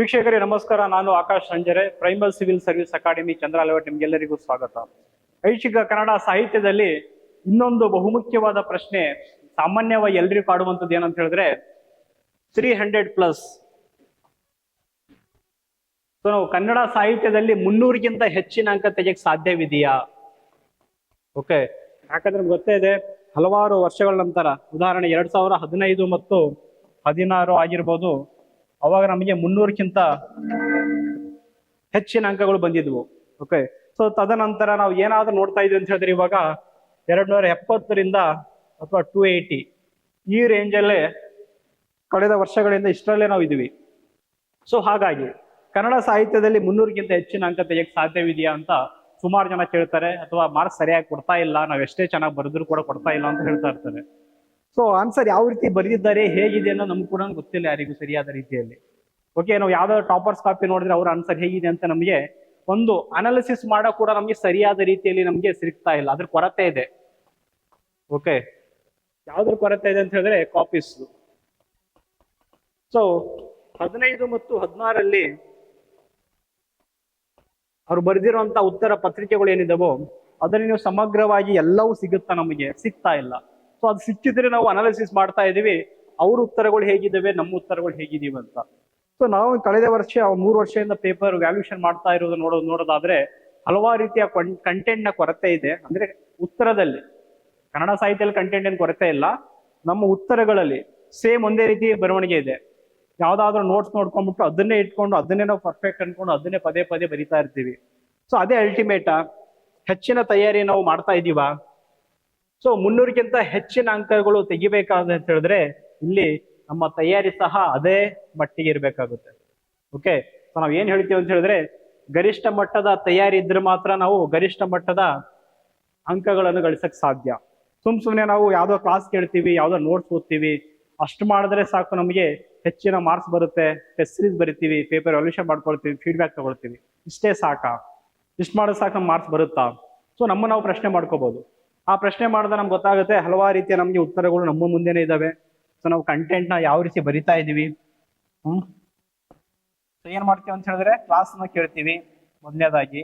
ವೀಕ್ಷಕರೇ, ನಮಸ್ಕಾರ. ನಾನು Akash Sanjare primal civil service academy ಚಂದ್ರಾಲವಟ್ ನಿಮ್ಗೆಲ್ಲರಿಗೂ ಸ್ವಾಗತ. ಐಚ್ಛಿಕ ಕನ್ನಡ ಸಾಹಿತ್ಯದಲ್ಲಿ ಇನ್ನೊಂದು ಬಹುಮುಖ್ಯವಾದ ಪ್ರಶ್ನೆ ಸಾಮಾನ್ಯವಾಗಿ ಎಲ್ರಿಗೂ ಕಾಡುವಂಥದ್ದು ಏನಂತ ಹೇಳಿದ್ರೆ ತ್ರೀ ಹಂಡ್ರೆಡ್ ಪ್ಲಸ್ ಸೊ ನಾವು ಕನ್ನಡ ಸಾಹಿತ್ಯದಲ್ಲಿ ಮುನ್ನೂರಿಗಿಂತ ಹೆಚ್ಚಿನ ಅಂಕ ತೆಗೆಯಕ್ಕೆ ಸಾಧ್ಯವಿದೆಯಾ? ಓಕೆ ಯಾಕಂದ್ರೆ ಗೊತ್ತೇ ಇದೆ, ಹಲವಾರು ವರ್ಷಗಳ ನಂತರ, ಉದಾಹರಣೆ ಎರಡ್ ಸಾವಿರ ಹದಿನೈದು ಮತ್ತು ಹದಿನಾರು ಆಗಿರ್ಬೋದು ಅವಾಗ ನಮಗೆ ಮುನ್ನೂರಕ್ಕಿಂತ ಹೆಚ್ಚಿನ ಅಂಕಗಳು ಬಂದಿದ್ವು. ಓಕೆ ಸೊ ತದನಂತರ ನಾವು ಏನಾದ್ರೂ ನೋಡ್ತಾ ಇದ್ವಿ ಅಂತ ಹೇಳಿದ್ರೆ ಇವಾಗ ಎರಡು ನೂರ ಎಪ್ಪತ್ತರಿಂದ ಅಥವಾ ಟೂ ಏಯ್ಟಿ ಈ ರೇಂಜಲ್ಲೇ ಕಳೆದ ವರ್ಷಗಳಿಂದ ಇಷ್ಟರಲ್ಲೇ ನಾವು ಇದೀವಿ ಸೊ ಹಾಗಾಗಿ ಕನ್ನಡ ಸಾಹಿತ್ಯದಲ್ಲಿ ಮುನ್ನೂರಕ್ಕಿಂತ ಹೆಚ್ಚಿನ ಅಂಕ ತೆಗೆಯಕ್ಕೆ ಸಾಧ್ಯವಿದೆಯಾ ಅಂತ ಸುಮಾರು ಜನ ಕೇಳ್ತಾರೆ. ಅಥವಾ ಮಾರ್ಕ್ಸ್ ಸರಿಯಾಗಿ ಕೊಡ್ತಾ ಇಲ್ಲ. ನಾವು ಎಷ್ಟೇ ಚೆನ್ನಾಗಿ ಬರೆದ್ರು ಕೂಡ ಕೊಡ್ತಾ ಇಲ್ಲ ಅಂತ ಹೇಳ್ತಾ ಇರ್ತಾರೆ. ಸೊ ಆನ್ಸರ್ ಯಾವ ರೀತಿ ಬರೆದಿದ್ದಾರೆ, ಹೇಗಿದೆ ಅನ್ನೋ ನಮ್ಗೆ ಕೂಡ ಗೊತ್ತಿಲ್ಲ ಯಾರಿಗೂ ಸರಿಯಾದ ರೀತಿಯಲ್ಲಿ. ಓಕೆ ನಾವು ಯಾವ್ದಾದ್ರು ಟಾಪರ್ಸ್ ಕಾಪಿ ನೋಡಿದ್ರೆ ಅವ್ರ ಆನ್ಸರ್ ಹೇಗಿದೆ ಅಂತ ನಮಗೆ ಒಂದು ಅನಾಲಿಸಿಸ್ ಮಾಡೋ ಕೂಡ ನಮಗೆ ಸರಿಯಾದ ರೀತಿಯಲ್ಲಿ ನಮಗೆ ಸಿಗ್ತಾ ಇಲ್ಲ. ಅದ್ರ ಕೊರತೆ ಇದೆ. ಓಕೆ ಯಾವ್ದ್ರ ಕೊರತೆ ಇದೆ ಅಂತ ಹೇಳಿದ್ರೆ ಕಾಪೀಸ್ ಸೊ ಹದಿನೈದು ಮತ್ತು ಹದಿನಾರಲ್ಲಿ ಅವ್ರು ಬರೆದಿರುವಂತ ಉತ್ತರ ಪತ್ರಿಕೆಗಳು ಏನಿದಾವೋ ಅದನ್ನು ನೀವು ಸಮಗ್ರವಾಗಿ ಎಲ್ಲವೂ ಸಿಗುತ್ತಾ ನಮಗೆ? ಸಿಗ್ತಾ ಇಲ್ಲ. ಸೊ ಅದು ಸಿಕ್ಕಿದ್ರೆ ನಾವು ಅನಾಲಿಸಿಸ್ ಮಾಡ್ತಾ ಇದೀವಿ ಅವ್ರ ಉತ್ತರಗಳು ಹೇಗಿದ್ದಾವೆ, ನಮ್ಮ ಉತ್ತರಗಳು ಹೇಗಿದ್ದೀವಿ ಅಂತ. ಸೊ ನಾವು ಕಳೆದ ವರ್ಷ ಮೂರು ವರ್ಷದಿಂದ ಪೇಪರ್ ವ್ಯಾಲ್ಯೂಷನ್ ಮಾಡ್ತಾ ಇರೋದು ನೋಡೋದು ನೋಡೋದಾದ್ರೆ, ಹಲವಾರು ರೀತಿಯ ಕಂಟೆಂಟ್ನ ಕೊರತೆ ಇದೆ. ಅಂದ್ರೆ ಉತ್ತರದಲ್ಲಿ, ಕನ್ನಡ ಸಾಹಿತ್ಯದಲ್ಲಿ ಕಂಟೆಂಟ್ ಏನು ಕೊರತೆ ಇಲ್ಲ. ನಮ್ಮ ಉತ್ತರಗಳಲ್ಲಿ ಸೇಮ್ ಒಂದೇ ರೀತಿ ಬರವಣಿಗೆ ಇದೆ. ಯಾವ್ದಾದ್ರು ನೋಟ್ಸ್ ನೋಡ್ಕೊಂಡ್ಬಿಟ್ಟು ಅದನ್ನೇ ಇಟ್ಕೊಂಡು, ಅದನ್ನೇ ನಾವು ಪರ್ಫೆಕ್ಟ್ ಅನ್ಕೊಂಡು, ಅದನ್ನೇ ಪದೇ ಪದೇ ಬರಿತಾ ಇರ್ತೀವಿ. ಸೊ ಅದೇ ಅಲ್ಟಿಮೇಟಾ ಹೆಚ್ಚಿನ ತಯಾರಿ ನಾವು ಮಾಡ್ತಾ ಇದೀವಾ? ಸೊ ಮುನ್ನೂರಕ್ಕಿಂತ ಹೆಚ್ಚಿನ ಅಂಕಗಳು ತೆಗಿಬೇಕಾದ ಅಂತ ಹೇಳಿದ್ರೆ, ಇಲ್ಲಿ ನಮ್ಮ ತಯಾರಿ ಸಹ ಅದೇ ಮಟ್ಟಿಗೆ ಇರಬೇಕಾಗುತ್ತೆ. ಓಕೆ ಸೊ ನಾವು ಏನ್ ಹೇಳ್ತೀವಿ ಅಂತ ಹೇಳಿದ್ರೆ, ಗರಿಷ್ಠ ಮಟ್ಟದ ತಯಾರಿ ಇದ್ರೆ ಮಾತ್ರ ನಾವು ಗರಿಷ್ಠ ಮಟ್ಟದ ಅಂಕಗಳನ್ನು ಗಳಿಸಕ್ ಸಾಧ್ಯ. ಸುಮ್ ಸುಮ್ನೆ ನಾವು ಯಾವ್ದೋ ಕ್ಲಾಸ್ ಕೇಳ್ತೀವಿ, ಯಾವ್ದೋ ನೋಟ್ಸ್ ಓದ್ತೀವಿ, ಅಷ್ಟು ಮಾಡಿದ್ರೆ ಸಾಕು ನಮಗೆ ಹೆಚ್ಚಿನ ಮಾರ್ಕ್ಸ್ ಬರುತ್ತೆ ಟೆಸ್ಟ್ ಸೀರೀಸ್ ಬರಿತೀವಿ ಪೇಪರ್ ಅಲ್ಯೂಷನ್ ಮಾಡ್ಕೊಳ್ತೀವಿ ಫೀಡ್ಬ್ಯಾಕ್ ತಗೊಳ್ತೀವಿ. ಇಷ್ಟೇ ಸಾಕಾ? ಇಷ್ಟು ಮಾಡಿದ್ರೆ ಸಾಕು ಮಾರ್ಕ್ಸ್ ಬರುತ್ತಾ? ಸೊ ನಮ್ಮ ನಾವು ಪ್ರಶ್ನೆ ಮಾಡ್ಕೋಬಹುದು ಆ ಪ್ರಶ್ನೆ ಮಾಡಿದ ನಮ್ಗೆ ಗೊತ್ತಾಗುತ್ತೆ. ಹಲವಾರು ರೀತಿಯ ನಮಗೆ ಉತ್ತರಗಳು ನಮ್ಮ ಮುಂದೆನೇ ಇದ್ದಾವೆ ಸೊ ನಾವು ಕಂಟೆಂಟ್ನ ಯಾವ ರೀತಿ ಬರಿತಾ ಇದೀವಿ ಹ್ಮ್? ಸೊ ಏನ್ ಮಾಡ್ತೀವಿ ಅಂತ ಹೇಳಿದ್ರೆ ಕ್ಲಾಸ್ನ ಕೇಳ್ತೀವಿ ಮೊದಲನೇದಾಗಿ,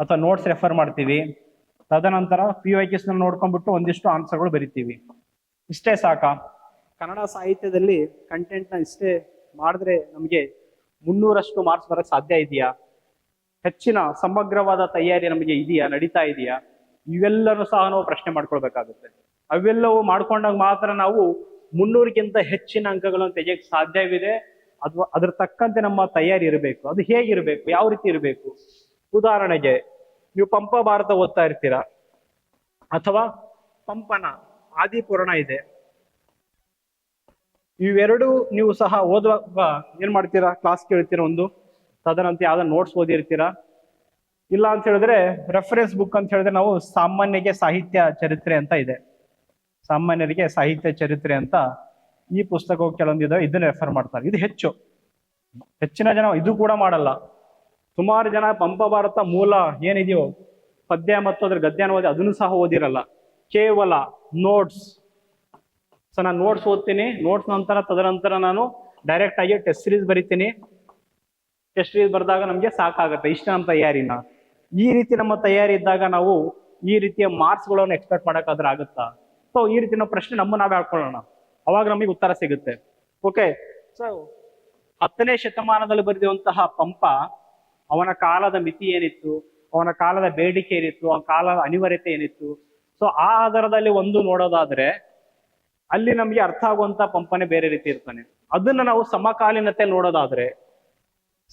ಅಥವಾ ನೋಟ್ಸ್ ರೆಫರ್ ಮಾಡ್ತೀವಿ. ತದನಂತರ ಪಿ ವೈ ನ ನೋಡ್ಕೊಂಡ್ಬಿಟ್ಟು ಒಂದಿಷ್ಟು ಆನ್ಸರ್ಗಳು ಬರಿತೀವಿ. ಇಷ್ಟೇ ಸಾಕಾ? ಕನ್ನಡ ಸಾಹಿತ್ಯದಲ್ಲಿ ಕಂಟೆಂಟ್ನ ಇಷ್ಟೇ ಮಾಡಿದ್ರೆ ನಮಗೆ ಮುನ್ನೂರಷ್ಟು ಮಾರ್ಕ್ಸ್ ಬರಕ್ ಸಾಧ್ಯ ಇದೆಯಾ? ಹೆಚ್ಚಿನ ಸಮಗ್ರವಾದ ತಯಾರಿ ನಮಗೆ ಇದೆಯಾ? ನಡೀತಾ ಇದೆಯಾ? ಇವೆಲ್ಲನೂ ಸಹ ನಾವು ಪ್ರಶ್ನೆ ಮಾಡ್ಕೊಳ್ಬೇಕಾಗುತ್ತೆ. ಅವೆಲ್ಲವೂ ಮಾಡ್ಕೊಂಡಾಗ ಮಾತ್ರ ನಾವು ಮುನ್ನೂರಕ್ಕಿಂತ ಹೆಚ್ಚಿನ ಅಂಕಗಳನ್ನು ತೆಗೆಯಕ್ಕೆ ಸಾಧ್ಯವಿದೆ. ಅಥವಾ ಅದ್ರ ತಕ್ಕಂತೆ ನಮ್ಮ ತಯಾರಿ ಇರಬೇಕು. ಅದು ಹೇಗಿರಬೇಕು? ಯಾವ ರೀತಿ ಇರಬೇಕು? ಉದಾಹರಣೆಗೆ, ನೀವು ಪಂಪ ಭಾರತ ಓದ್ತಾ ಇರ್ತೀರಾ? ಅಥವಾ ಪಂಪನ ಆದಿಪುರಣ ಇದೆ. ಇವೆರಡು ನೀವು ಸಹ ಓದುವಾಗ ಏನ್ ಮಾಡ್ತೀರಾ? ಕ್ಲಾಸ್ ಕೇಳ್ತೀರಾ ಒಂದು? ತದನಂತರ ಯಾವ್ದೋ ನೋಟ್ಸ್ ಓದಿರ್ತೀರಾ? ಇಲ್ಲ ಅಂತ ಹೇಳಿದ್ರೆ ರೆಫರೆನ್ಸ್ ಬುಕ್ ಅಂತ ಹೇಳಿದ್ರೆ ನಾವು ಸಾಮಾನ್ಯಗೆ ಸಾಹಿತ್ಯ ಚರಿತ್ರೆ ಅಂತ ಇದೆ. ಸಾಮಾನ್ಯರಿಗೆ ಸಾಹಿತ್ಯ ಚರಿತ್ರೆ ಅಂತ ಈ ಪುಸ್ತಕ ಕೆಲವೊಂದಿದೆ ಇದನ್ನ ರೆಫರ್ ಮಾಡ್ತಾರೆ. ಇದು ಹೆಚ್ಚು. ಹೆಚ್ಚಿನ ಜನ ಇದು ಕೂಡ ಮಾಡಲ್ಲ. ಸುಮಾರು ಜನ ಪಂಪ ಭಾರತ ಮೂಲ ಏನಿದೆಯೋ ಪದ್ಯ ಮತ್ತು ಅದ್ರ ಗದ್ಯನ ಓದಿ ಅದನ್ನು ಸಹ ಓದಿರಲ್ಲ. ಕೇವಲ ನೋಟ್ಸ್ ಸೊ ನಾನು ನೋಟ್ಸ್ ಓದ್ತೀನಿ. ನೋಟ್ಸ್ ನಂತರ ತದನಂತರ ನಾನು ಡೈರೆಕ್ಟ್ ಆಗಿ ಟೆಸ್ಟ್ ಸೀರೀಸ್ ಬರಿತೀನಿ. ಟೆಸ್ಟ್ ಸೀರೀಸ್ ಬರೆದಾಗ ನಮಗೆ ಸಾಕಾಗುತ್ತೆ. ಇಷ್ಟ ನಮ್ಮ ತಯಾರಿನ. ಈ ರೀತಿ ನಮ್ಮ ತಯಾರಿ ಇದ್ದಾಗ ನಾವು ಈ ರೀತಿಯ ಮಾರ್ಕ್ಸ್ಗಳನ್ನು ಎಕ್ಸ್ಪೆಕ್ಟ್ ಮಾಡೋಕ್ಕಾದ್ರೆ ಆಗುತ್ತಾ? ಸೊ ಈ ರೀತಿ ನಾವು ಪ್ರಶ್ನೆ ನಮ್ಮ ನಾವೇ ಹಾಕೊಳ್ಳೋಣ. ಅವಾಗ ನಮಗೆ ಉತ್ತರ ಸಿಗುತ್ತೆ. ಓಕೆ ಸೊ ಹತ್ತನೇ ಶತಮಾನದಲ್ಲಿ ಬರೆದಿರುವಂತಹ ಪಂಪ, ಅವನ ಕಾಲದ ಮಿತಿ ಏನಿತ್ತು? ಅವನ ಕಾಲದ ಬೇಡಿಕೆ ಏನಿತ್ತು? ಅವನ ಕಾಲದ ಅನಿವಾರ್ಯತೆ ಏನಿತ್ತು? ಸೊ ಆ ಆಧಾರದಲ್ಲಿ ಒಂದು ನೋಡೋದಾದ್ರೆ, ಅಲ್ಲಿ ನಮ್ಗೆ ಅರ್ಥ ಆಗುವಂತ ಪಂಪನೆ ಬೇರೆ ರೀತಿ ಇರ್ತಾನೆ. ಅದನ್ನ ನಾವು ಸಮಕಾಲೀನತೆ ನೋಡೋದಾದ್ರೆ,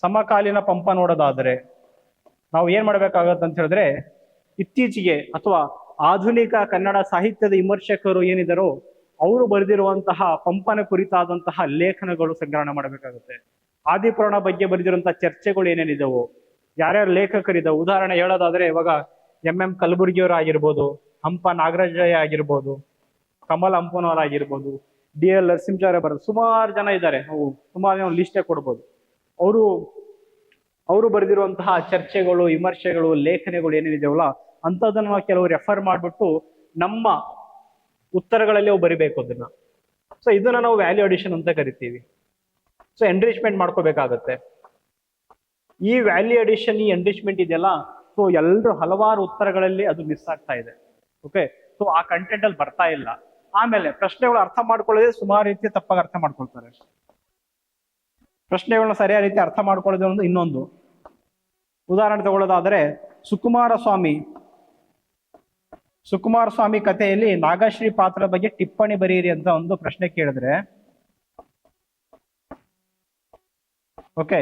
ಸಮಕಾಲೀನ ಪಂಪ ನೋಡೋದಾದ್ರೆ ನಾವು ಏನ್ ಮಾಡ್ಬೇಕಾಗತ್ತೆ ಅಂತ ಹೇಳಿದ್ರೆ, ಇತ್ತೀಚೆಗೆ ಅಥವಾ ಆಧುನಿಕ ಕನ್ನಡ ಸಾಹಿತ್ಯದ ವಿಮರ್ಶಕರು ಏನಿದ್ದಾರೋ ಅವರು ಬರೆದಿರುವಂತಹ ಪಂಪನ ಕುರಿತಾದಂತಹ ಲೇಖನಗಳು ಸಂಗ್ರಹಣ ಮಾಡಬೇಕಾಗುತ್ತೆ. ಆದಿಪುರಾಣ ಬಗ್ಗೆ ಬರೆದಿರುವಂತಹ ಚರ್ಚೆಗಳು ಏನೇನಿದಾವೋ, ಯಾರ್ಯಾರು ಲೇಖಕರಿದ್ದಾವೆ ಉದಾಹರಣೆ ಹೇಳೋದಾದ್ರೆ ಇವಾಗ ಎಂ ಎಂ ಕಲಬುರ್ಗಿಯವರು ಆಗಿರ್ಬೋದು, ಹಂಪ ನಾಗರಾಜಯ್ಯ ಆಗಿರ್ಬೋದು, ಕಮಲ್ ಹಂಪನವರ್ ಆಗಿರ್ಬೋದು, ಡಿ ಎಲ್ ನರಸಿಂಹಾರ್ಯ ಬರೋದು ಸುಮಾರು ಜನ ಇದ್ದಾರೆ, ನಾವು ಸುಮಾರು ಜನ ಲಿಸ್ಟೇ ಕೊಡ್ಬೋದು. ಅವರು ಅವರು ಬರೆದಿರುವಂತಹ ಚರ್ಚೆಗಳು, ವಿಮರ್ಶೆಗಳು, ಲೇಖನಗಳು ಅಂಥದ್ದನ್ನ ನಾವು ಕೆಲವು ರೆಫರ್ ಮಾಡಿಬಿಟ್ಟು ನಮ್ಮ ಉತ್ತರಗಳಲ್ಲಿ ಅವು ಬರಿಬೇಕು ಅದನ್ನ. ಸೊ ಇದನ್ನ ನಾವು ವ್ಯಾಲ್ಯೂ ಅಡಿಷನ್ ಅಂತ ಕರಿತೀವಿ. ಸೊ ಎನ್ರಿಚ್ಮೆಂಟ್ ಮಾಡ್ಕೋಬೇಕಾಗತ್ತೆ. ಈ ವ್ಯಾಲ್ಯೂ ಅಡಿಷನ್ ಈ ಎನ್ರಿಚ್ಮೆಂಟ್ ಇದೆಯಲ್ಲ ಸೊ ಎಲ್ಲರೂ ಹಲವಾರು ಉತ್ತರಗಳಲ್ಲಿ ಅದು ಮಿಸ್ ಆಗ್ತಾ ಇದೆ. ಓಕೆ ಸೊ ಆ ಕಂಟೆಂಟ್ ಅಲ್ಲಿ ಬರ್ತಾ ಇಲ್ಲ. ಆಮೇಲೆ ಪ್ರಶ್ನೆಗಳು ಅರ್ಥ ಮಾಡ್ಕೊಳ್ಳೋದೇ ಸುಮಾರು ರೀತಿ ತಪ್ಪಾಗಿ ಅರ್ಥ ಮಾಡ್ಕೊಳ್ತಾರೆ. ಪ್ರಶ್ನೆಗಳನ್ನ ಸರಿಯಾದ ರೀತಿ ಅರ್ಥ ಮಾಡ್ಕೊಳ್ಳೋದು ಒಂದು ಇನ್ನೊಂದು. ಉದಾಹರಣೆ ತಗೊಳ್ಳೋದಾದ್ರೆ ಸುಕುಮಾರ ಸ್ವಾಮಿ ಸುಕುಮಾರ ಸ್ವಾಮಿ ಕಥೆಯಲ್ಲಿ ನಾಗಶ್ರೀ ಪಾತ್ರ ಬಗ್ಗೆ ಟಿಪ್ಪಣಿ ಬರೀರಿ ಅಂತ ಒಂದು ಪ್ರಶ್ನೆ ಕೇಳಿದ್ರೆ. ಓಕೆ.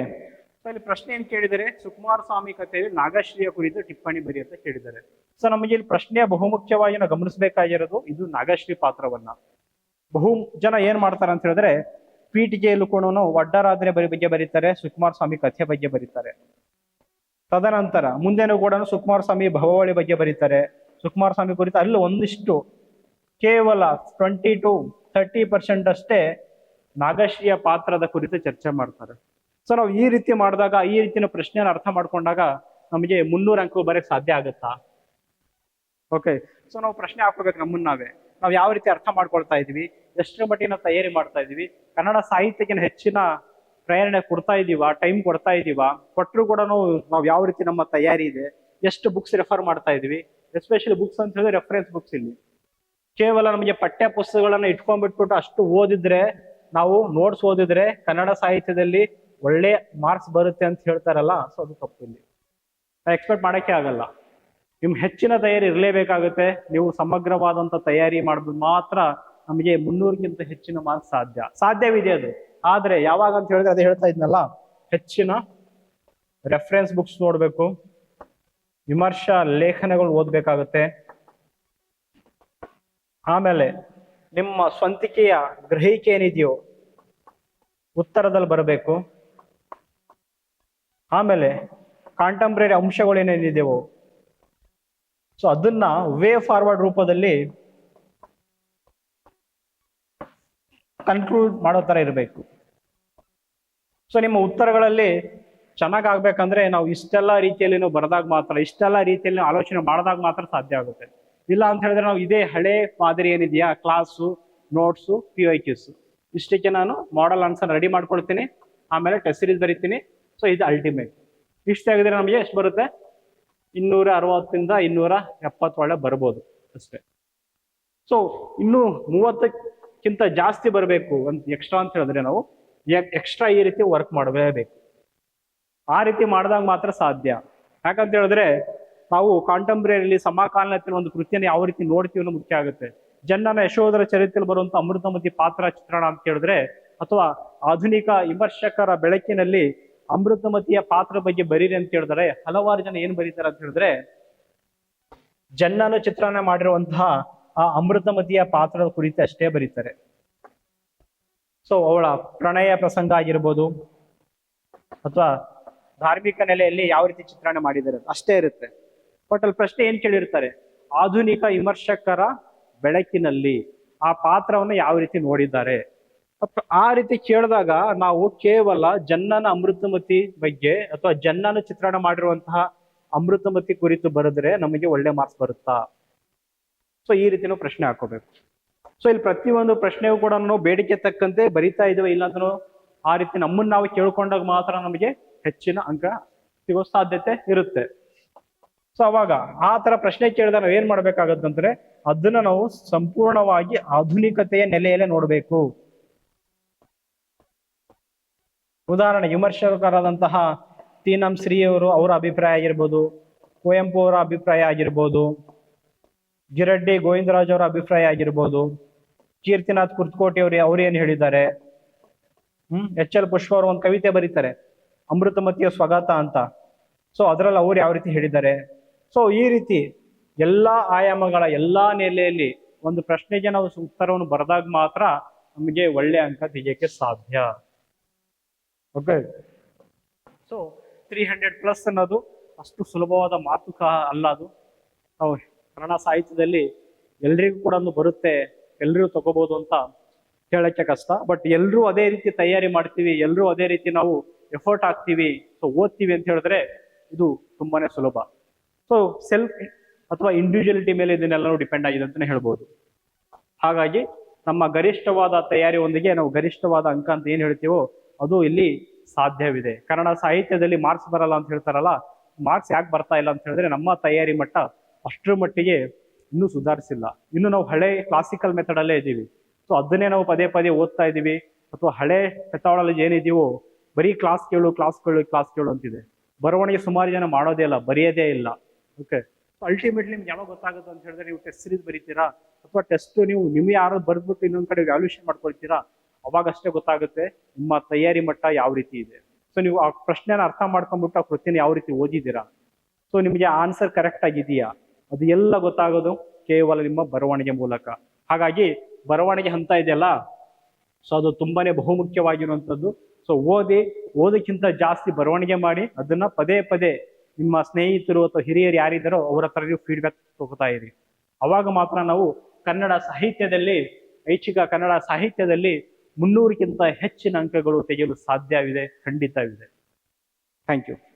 ಇಲ್ಲಿ ಪ್ರಶ್ನೆ ಏನ್ ಕೇಳಿದರೆ ಸುಕುಮಾರ ಸ್ವಾಮಿ ಕಥೆಯಲ್ಲಿ ನಾಗಶ್ರೀಯ ಕುರಿತು ಟಿಪ್ಪಣಿ ಬರಿ ಅಂತ ಕೇಳಿದ್ದಾರೆ. ಸೊ ನಮಗೆ ಇಲ್ಲಿ ಪ್ರಶ್ನೆಯ ಬಹುಮುಖ್ಯವಾಗಿ ನಾವು ಗಮನಿಸಬೇಕಾಗಿರೋದು ಇದು ನಾಗಶ್ರೀ ಪಾತ್ರವನ್ನ. ಬಹು, ಜನ ಏನ್ ಮಾಡ್ತಾರೆ ಅಂತ ಹೇಳಿದ್ರೆ ಪೀಠಿಗೆಯಲ್ಲೂ ಕೂಡ ವಡ್ಡರಾದ್ರೆ ಬರಿ ಬಗ್ಗೆ ಬರೀತಾರೆ, ಸುಕುಮಾರ ಸ್ವಾಮಿ ಕಥೆ ಬಗ್ಗೆ ಬರೀತಾರೆ. ತದನಂತರ ಮುಂದೆನೂ ಕೂಡ ಸುಕುಮಾರ ಸ್ವಾಮಿ ಭವವಳಿ ಬಗ್ಗೆ ಬರೀತಾರೆ. ಸುಕುಮಾರ ಸ್ವಾಮಿ ಕುರಿತು ಅಲ್ಲಿ ಒಂದಿಷ್ಟು ಕೇವಲ ಟ್ವೆಂಟಿ ಟು ಥರ್ಟಿ ಪರ್ಸೆಂಟ್ ಅಷ್ಟೇ ನಾಗಶ್ರೀಯ ಪಾತ್ರದ ಕುರಿತು ಚರ್ಚೆ ಮಾಡ್ತಾರೆ. ಸೊ ನಾವು ಈ ರೀತಿ ಮಾಡಿದಾಗ, ಈ ರೀತಿಯ ಪ್ರಶ್ನೆಯನ್ನು ಅರ್ಥ ಮಾಡ್ಕೊಂಡಾಗ ನಮಗೆ ಮುನ್ನೂರು ಅಂಕ ಬರಕ್ ಸಾಧ್ಯ ಆಗುತ್ತಾ? ಓಕೆ ಸೊ ನಾವು ಪ್ರಶ್ನೆ ಹಾಕೋಬೇಕು ನಮ್ಮನ್ನ ನಾವೇ. ನಾವು ಯಾವ ರೀತಿ ಅರ್ಥ ಮಾಡ್ಕೊಳ್ತಾ ಇದೀವಿ ಎಷ್ಟರ ಮಟ್ಟಿನ ತಯಾರಿ ಮಾಡ್ತಾ ಇದೀವಿ ಕನ್ನಡ ಸಾಹಿತ್ಯಕ್ಕೆ ಹೆಚ್ಚಿನ ಪ್ರೇರಣೆ ಕೊಡ್ತಾ ಇದೀವ ಟೈಮ್ ಕೊಡ್ತಾ ಇದೀವ ಕೊಟ್ಟರು ಕೂಡ ನಾವು ಯಾವ ರೀತಿ ನಮ್ಮ ತಯಾರಿ ಇದೆ? ಎಷ್ಟು ಬುಕ್ಸ್ ರೆಫರ್ ಮಾಡ್ತಾ ಇದೀವಿ ಎಸ್ಪೆಷಲಿ ಬುಕ್ಸ್ ಅಂತ ಹೇಳಿದ್ರೆ ರೆಫರೆನ್ಸ್ ಬುಕ್ಸ್ ಇಲ್ಲಿ. ಕೇವಲ ನಮಗೆ ಪಠ್ಯ ಪುಸ್ತಕಗಳನ್ನ ಇಟ್ಕೊಂಡ್ಬಿಟ್ಬಿಟ್ಟು ಅಷ್ಟು ಓದಿದ್ರೆ, ನಾವು ನೋಟ್ಸ್ ಓದಿದ್ರೆ ಕನ್ನಡ ಸಾಹಿತ್ಯದಲ್ಲಿ ಒಳ್ಳೆ ಮಾರ್ಕ್ಸ್ ಬರುತ್ತೆ ಅಂತ ಹೇಳ್ತಾರಲ್ಲ ಸೊ ಅದು ತಪ್ಪು ಇಲ್ಲಿ. ಎಕ್ಸ್ಪೆಕ್ಟ್ ಮಾಡೋಕ್ಕೆ ಆಗಲ್ಲ. ನಿಮ್ಮ ಹೆಚ್ಚಿನ ತಯಾರಿ ಇರಲೇಬೇಕಾಗುತ್ತೆ. ನೀವು ಸಮಗ್ರವಾದಂಥ ತಯಾರಿ ಮಾಡಿದ್ರೆ ಮಾತ್ರ ನಮಗೆ ಮುನ್ನೂರಕ್ಕಿಂತ ಹೆಚ್ಚಿನ ಮಾರ್ಕ್ಸ್ ಸಾಧ್ಯ. ಸಾಧ್ಯವಿದೆ ಅದು. ಆದ್ರೆ ಯಾವಾಗ ಅಂತ ಹೇಳಿದ್ರೆ ಅದೇ ಹೇಳ್ತಾ ಇದ್ನಲ್ಲ, ಹೆಚ್ಚಿನ ರೆಫರೆನ್ಸ್ ಬುಕ್ಸ್ ನೋಡಬೇಕು. ವಿಮರ್ಶಾ, ಲೇಖನಗಳು ಓದ್ಬೇಕಾಗುತ್ತೆ. ಆಮೇಲೆ ನಿಮ್ಮ ಸ್ವಂತಿಕೆಯ ಗ್ರಹಿಕೆ ಏನಿದೆಯೋ ಉತ್ತರದಲ್ಲಿ ಬರಬೇಕು. ಆಮೇಲೆ ಕಾಂಟೆಂಪ್ರರಿ ಅಂಶಗಳು ಏನೇನಿದೆಯೋ ಸೊ ಅದನ್ನ ವೇ ಫಾರ್ವರ್ಡ್ ರೂಪದಲ್ಲಿ ಕನ್ಕ್ಲೂಡ್ ಮಾಡೋ ತರ ಇರಬೇಕು. ಸೊ ನಿಮ್ಮ ಉತ್ತರಗಳಲ್ಲಿ ಚೆನ್ನಾಗ್ ಆಗ್ಬೇಕಂದ್ರೆ ನಾವು ಇಷ್ಟೆಲ್ಲ ರೀತಿಯಲ್ಲಿ ನಾವು ಬರೆದಾಗ ಮಾತ್ರ, ಇಷ್ಟೆಲ್ಲ ರೀತಿಯಲ್ಲಿ ಆಲೋಚನೆ ಮಾಡಿದಾಗ ಮಾತ್ರ ಸಾಧ್ಯ ಆಗುತ್ತೆ. ಇಲ್ಲ ಅಂತ ಹೇಳಿದ್ರೆ ನಾವು ಇದೇ ಹಳೆ ಮಾದರಿ ಏನಿದೆಯಾ? Class, notes, P I Qs. ಇಷ್ಟಕ್ಕೆ ನಾನು ಮಾಡಲ್ ಆನ್ಸರ್ ರೆಡಿ ಮಾಡ್ಕೊಳ್ತೀನಿ. ಆಮೇಲೆ ಟೆಸ್ಟ್ ಸೀರೀಸ್ ಬರಿತೀನಿ. ಸೊ ಇದು ಅಲ್ಟಿಮೇಟ್ ಇಷ್ಟ ಆಗಿದ್ರೆ ನಮಗೆ ಎಷ್ಟು ಬರುತ್ತೆ? ಇನ್ನೂರ ಅರವತ್ತಿಂದ ಇನ್ನೂರ ಎಪ್ಪತ್ತೊಳ್ಳೆ ಬರ್ಬೋದು ಅಷ್ಟೇ. ಸೊ ಇನ್ನು ಮೂವತ್ತಕ್ಕಿಂತ ಜಾಸ್ತಿ ಬರಬೇಕು ಅಂತ ಎಕ್ಸ್ಟ್ರಾ ಅಂತ ಹೇಳಿದ್ರೆ ನಾವು ಎಕ್ಸ್ಟ್ರಾ ಈ ರೀತಿ ವರ್ಕ್ ಮಾಡಲೇಬೇಕು. ಆ ರೀತಿ ಮಾಡಿದಾಗ ಮಾತ್ರ ಸಾಧ್ಯ. ಯಾಕಂತ ಹೇಳಿದ್ರೆ, ನಾವು ಕಾಂಟೆಂಪ್ರರಿಲಿ ಸಮಕಾಲೀನ ಒಂದು ಕೃತಿಯನ್ನು ಯಾವ ರೀತಿ ನೋಡ್ತೀವಿ ಅನ್ನೋ ಮುಖ್ಯ ಆಗುತ್ತೆ. ಜನ್ನನ ಯಶೋಧರ ಚರಿತ್ರೆಯಲ್ಲಿ ಬರುವಂತ ಅಮೃತಮತಿ ಪಾತ್ರ ಚಿತ್ರಣ ಅಂತ ಹೇಳಿದ್ರೆ, ಅಥವಾ ಆಧುನಿಕ ವಿಮರ್ಶಕರ ಬೆಳಕಿನಲ್ಲಿ ಅಮೃತಮತಿಯ ಪಾತ್ರ ಬಗ್ಗೆ ಬರೀರಿ ಅಂತ ಹೇಳಿದ್ರೆ, ಹಲವಾರು ಜನ ಏನ್ ಬರೀತಾರೆ ಅಂತ ಹೇಳಿದ್ರೆ, ಜನ್ನನ ಚಿತ್ರಣ ಮಾಡಿರುವಂತಹ ಆ ಅಮೃತಮತಿಯ ಪಾತ್ರದ ಕುರಿತು ಅಷ್ಟೇ ಬರೀತಾರೆ. ಸೊ ಅವಳ ಪ್ರಣಯ ಪ್ರಸಂಗ ಆಗಿರ್ಬೋದು, ಅಥವಾ ಧಾರ್ಮಿಕ ನೆಲೆಯಲ್ಲಿ ಯಾವ ರೀತಿ ಚಿತ್ರಣ ಮಾಡಿದ್ದಾರೆ ಅಷ್ಟೇ ಇರುತ್ತೆ. ಬಟ್ ಅಲ್ಲಿ ಪ್ರಶ್ನೆ ಏನ್ ಕೇಳಿರ್ತಾರೆ? ಆಧುನಿಕ ವಿಮರ್ಶಕರ ಬೆಳಕಿನಲ್ಲಿ ಆ ಪಾತ್ರವನ್ನು ಯಾವ ರೀತಿ ನೋಡಿದ್ದಾರೆ? ಆ ರೀತಿ ಕೇಳಿದಾಗ ನಾವು ಕೇವಲ ಜನ್ನನ ಅಮೃತಮತಿ ಬಗ್ಗೆ ಅಥವಾ ಜನ್ನನ ಚಿತ್ರಣ ಮಾಡಿರುವಂತಹ ಅಮೃತಮತಿ ಕುರಿತು ಬರೆದ್ರೆ ನಮಗೆ ಒಳ್ಳೆ ಮಾರ್ಕ್ಸ್ ಬರುತ್ತಾ? ಸೊ ಈ ರೀತಿನೂ ಪ್ರಶ್ನೆ ಹಾಕೋಬೇಕು ಸೊ ಇಲ್ಲಿ ಪ್ರತಿಯೊಂದು ಪ್ರಶ್ನೆಯೂ ಕೂಡ ನಾವು ಬೇಡಿಕೆ ತಕ್ಕಂತೆ ಬರಿತಾ ಇದ್ದೇವೆ ಇಲ್ಲ ಅಂತ ಆ ರೀತಿ ನಮ್ಮನ್ನ ನಾವು ಕೇಳ್ಕೊಂಡಾಗ ಮಾತ್ರ ನಮಗೆ ಹೆಚ್ಚಿನ ಅಂಕ ಸಿಗೋ ಸಾಧ್ಯತೆ ಇರುತ್ತೆ. ಸೊ ಅವಾಗ ಆ ತರ ಪ್ರಶ್ನೆ ಕೇಳಿದಾಗ ನಾವು ಏನ್ ಮಾಡ್ಬೇಕಾಗತ್ತಂದ್ರೆ ಅದನ್ನ ನಾವು ಸಂಪೂರ್ಣವಾಗಿ ಆಧುನಿಕತೆಯ ನೆಲೆಯಲ್ಲೇ ನೋಡ್ಬೇಕು. ಉದಾಹರಣೆ, ವಿಮರ್ಶಕರಾದಂತಹ ತೀನಂ ಶ್ರೀ ಅವರು ಅವರ ಅಭಿಪ್ರಾಯ ಆಗಿರ್ಬೋದು, ಕುವೆಂಪು ಅವರ ಅಭಿಪ್ರಾಯ ಆಗಿರ್ಬೋದು ಗಿರಡ್ಡಿ ಗೋವಿಂದರಾಜ್ ಅವರ ಅಭಿಪ್ರಾಯ ಆಗಿರ್ಬೋದು. ಕೀರ್ತಿನಾಥ್ ಕುರ್ತಕೋಟಿ ಅವರು ಅವ್ರು ಏನ್ ಹೇಳಿದ್ದಾರೆ? ಹ್ಮ್. ಎಚ್ ಎಲ್ ಪುಷ್ಪ ಅವರು ಒಂದು ಕವಿತೆ ಬರೀತಾರೆ ಅಮೃತಮತಿಯ ಸ್ವಗಾತ ಅಂತ. ಸೊ ಅದರಲ್ಲಿ ಅವ್ರು ಯಾವ ರೀತಿ ಹೇಳಿದ್ದಾರೆ? ಸೊ ಈ ರೀತಿ ಎಲ್ಲಾ ಆಯಾಮಗಳ ಎಲ್ಲಾ ನೆಲೆಯಲ್ಲಿ ಒಂದು ಪ್ರಶ್ನೆಗೆ ನಾವು ಉತ್ತರವನ್ನು ಬರೆದಾಗ ಮಾತ್ರ ನಮಗೆ ಒಳ್ಳೆ ಅಂಕ ತೆಗಿಯಕ್ಕೆ ಸಾಧ್ಯ. Okay so three hundred plus ಅನ್ನೋದು ಅಷ್ಟು ಸುಲಭವಾದ ಮಾತು ಅಲ್ಲ ಅದು. ನಾವು ಕನ್ನಡ ಸಾಹಿತ್ಯದಲ್ಲಿ ಎಲ್ರಿಗೂ ಕೂಡ ಒಂದು ಬರುತ್ತೆ, ಎಲ್ರಿಗೂ ತಗೋಬಹುದು ಅಂತ ಹೇಳಕ್ಕೆ ಕಷ್ಟ. ಬಟ್ ಎಲ್ಲರೂ ಅದೇ ರೀತಿ ತಯಾರಿ ಮಾಡ್ತೀವಿ ಎಲ್ಲರೂ ಅದೇ ರೀತಿ ನಾವು ಎಫರ್ಟ್ ಹಾಕ್ತೀವಿ ಸೊ ಓದ್ತೀವಿ ಅಂತ ಹೇಳಿದ್ರೆ ಇದು ತುಂಬಾನೇ ಸುಲಭ. ಸೊ ಸೆಲ್ಫ್ ಅಥವಾ ಇಂಡಿವಿಜುವಲಿಟಿ ಮೇಲೆ ಇದನ್ನೆಲ್ಲರೂ ಡಿಪೆಂಡ್ ಆಗಿದೆ ಅಂತಾನೆ ಹೇಳ್ಬೋದು. ಹಾಗಾಗಿ ನಮ್ಮ ಗರಿಷ್ಠವಾದ ತಯಾರಿಯೊಂದಿಗೆ ನಾವು ಗರಿಷ್ಠವಾದ ಅಂಕ ಅಂತ ಏನ್ ಹೇಳ್ತೀವೋ ಅದು ಇಲ್ಲಿ ಸಾಧ್ಯವಿದೆ. ಕನ್ನಡ ಸಾಹಿತ್ಯದಲ್ಲಿ ಮಾರ್ಕ್ಸ್ ಬರಲ್ಲ ಅಂತ ಹೇಳ್ತಾರಲ್ಲ ಮಾರ್ಕ್ಸ್ ಯಾಕೆ ಬರ್ತಾ ಇಲ್ಲ ಅಂತ ಹೇಳಿದ್ರೆ ನಮ್ಮ ತಯಾರಿ ಮಟ್ಟ ಅಷ್ಟರ ಮಟ್ಟಿಗೆ ಇನ್ನೂ ಸುಧಾರಿಸಿಲ್ಲ. ಇನ್ನು ನಾವು ಹಳೆ ಕ್ಲಾಸಿಕಲ್ ಮೆಥಡಲ್ಲೇ ಇದ್ದೀವಿ. ಸೊ ಅದನ್ನೇ ನಾವು ಪದೇ ಪದೇ ಓದ್ತಾ ಇದ್ದೀವಿ. ಅಥವಾ ಹಳೆ ಮೆಥಾಡಾಲಜಿ ಏನಿದೆಯೋ, ಬರೀ ಕ್ಲಾಸ್ ಕೇಳು ಕ್ಲಾಸ್ ಕೇಳು ಕ್ಲಾಸ್ ಕೇಳು ಅಂತಿದೆ. ಬರವಣಿಗೆ ಸುಮಾರು ಜನ ಮಾಡೋದೇ ಇಲ್ಲ, ಬರೆಯೋದೇ ಇಲ್ಲ. ಓಕೆ ಅಲ್ಟಿಮೇಟ್ಲಿ ನಿಮ್ಗೆ ಯಾವಾಗ ಗೊತ್ತಾಗುತ್ತೆ ಅಂತ ಹೇಳಿದ್ರೆ ನೀವು ಟೆಸ್ಟ್ ಸೀರೀಸ್ ಬರೀತೀರಾ? ಅಥವಾ ಟೆಸ್ಟ್ ನೀವು ನಿಮ್ಗೆ ಯಾರು ಬರ್ದ್ಬಿಟ್ಟು ಇನ್ನೊಂದು ಕಡೆ ವ್ಯಾಲ್ಯೂಷನ್ ಮಾಡ್ಕೊಳ್ತೀರಾ? ಅವಾಗಷ್ಟೇ ಗೊತ್ತಾಗುತ್ತೆ ನಿಮ್ಮ ತಯಾರಿ ಮಟ್ಟ ಯಾವ ರೀತಿ ಇದೆ. ಸೊ ನೀವು ಆ ಪ್ರಶ್ನೆನ ಅರ್ಥ ಮಾಡ್ಕೊಂಡ್ಬಿಟ್ಟು ಆ ಕೃತಿನ ಯಾವ ರೀತಿ ಓದಿದ್ದೀರಾ? ಸೊ ನಿಮಗೆ ಆನ್ಸರ್ ಕರೆಕ್ಟ್ ಆಗಿದೆಯಾ? ಅದು ಎಲ್ಲ ಗೊತ್ತಾಗೋದು ಕೇವಲ ನಿಮ್ಮ ಬರವಣಿಗೆ ಮೂಲಕ. ಹಾಗಾಗಿ ಬರವಣಿಗೆ ಹಂತ ಇದೆಯಲ್ಲ ಸೊ ಅದು ತುಂಬಾನೇ ಬಹುಮುಖ್ಯವಾಗಿರುವಂಥದ್ದು. ಸೊ ಓದಿ, ಓದಕ್ಕಿಂತ ಜಾಸ್ತಿ ಬರವಣಿಗೆ ಮಾಡಿ ಅದನ್ನ ಪದೇ ಪದೇ ನಿಮ್ಮ ಸ್ನೇಹಿತರು ಅಥವಾ ಹಿರಿಯರು ಯಾರಿದ್ದಾರೋ ಅವರ ಹತ್ರ ನೀವು ಫೀಡ್ಬ್ಯಾಕ್ ತಗೋತಾ ಇರಿ. ಅವಾಗ ಮಾತ್ರ ನಾವು ಕನ್ನಡ ಸಾಹಿತ್ಯದಲ್ಲಿ, ಐಚ್ಛಿಕ ಕನ್ನಡ ಸಾಹಿತ್ಯದಲ್ಲಿ ಮುನ್ನೂರಕ್ಕಿಂತ ಹೆಚ್ಚಿನ ಅಂಕಗಳು ತೆಗೆಯಲು ಸಾಧ್ಯವಿದೆ, ಖಂಡಿತವಿದೆ. Thank you